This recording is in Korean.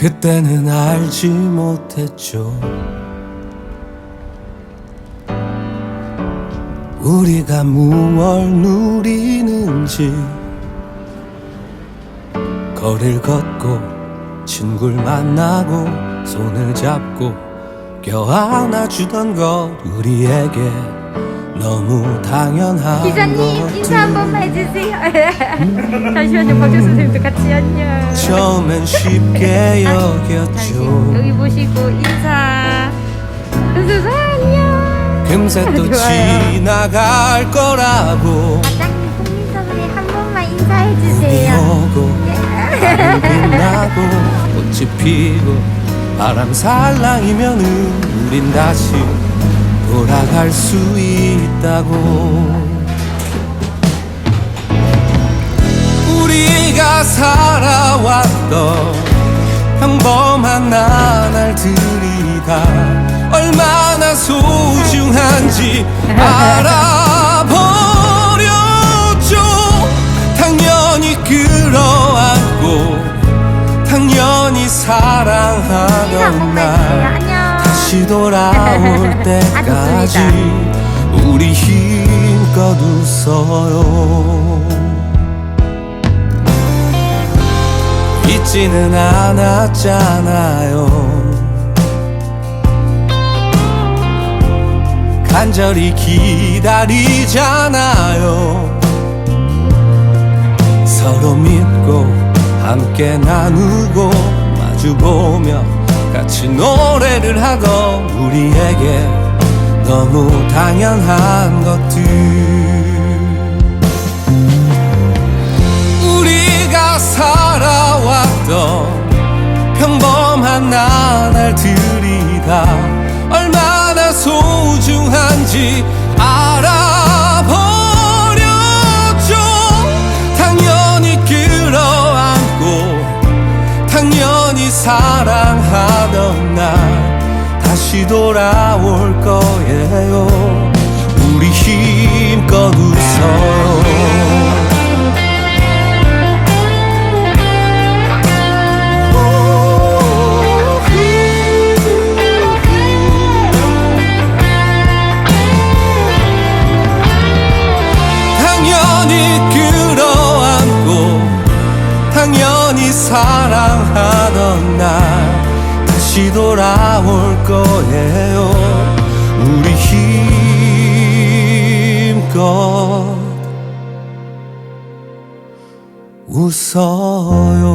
그때는 알지 못했죠. 우리가 무얼 누리는지 거리를 걷고 친구를 만나고 손을 잡고 껴안아주던 것 우리에게 너무 당연한 기자님 인사 한 번만 해주세요. 잠시만요, 박정 선생님도 같이 안녕. 처음엔 쉽게 잠시 여겼죠 여기 보시고 인사. 선생님 안녕. 금세 또 좋아요. 지나갈 거라고 과장님 국민선물에 한 번만 인사해 주세요. 오고 하늘 빛나고 꽃이 피고 바람 살랑이면은 우린 다시 돌아갈 수 있다고. 우리가 살아왔던 평범한 나날들이 다. 얼마나 소중한지 알아버렸죠. 당연히 끌어안고 당연히 사랑하던 날. 다시 돌아올 때까지. 우리 힘껏 웃어요. 잊지는 않았잖아요. 간절히 기다리잖아요. 서로 믿고 함께 나누고 마주보며 같이 노래를 하던 우리에게 너무 당연한 것들. 우리가 살아 다시 돌아올 거예요. 우리 힘껏 웃어요 사랑하던 날 다시 돌아올 거예요. 우리 힘껏 웃어요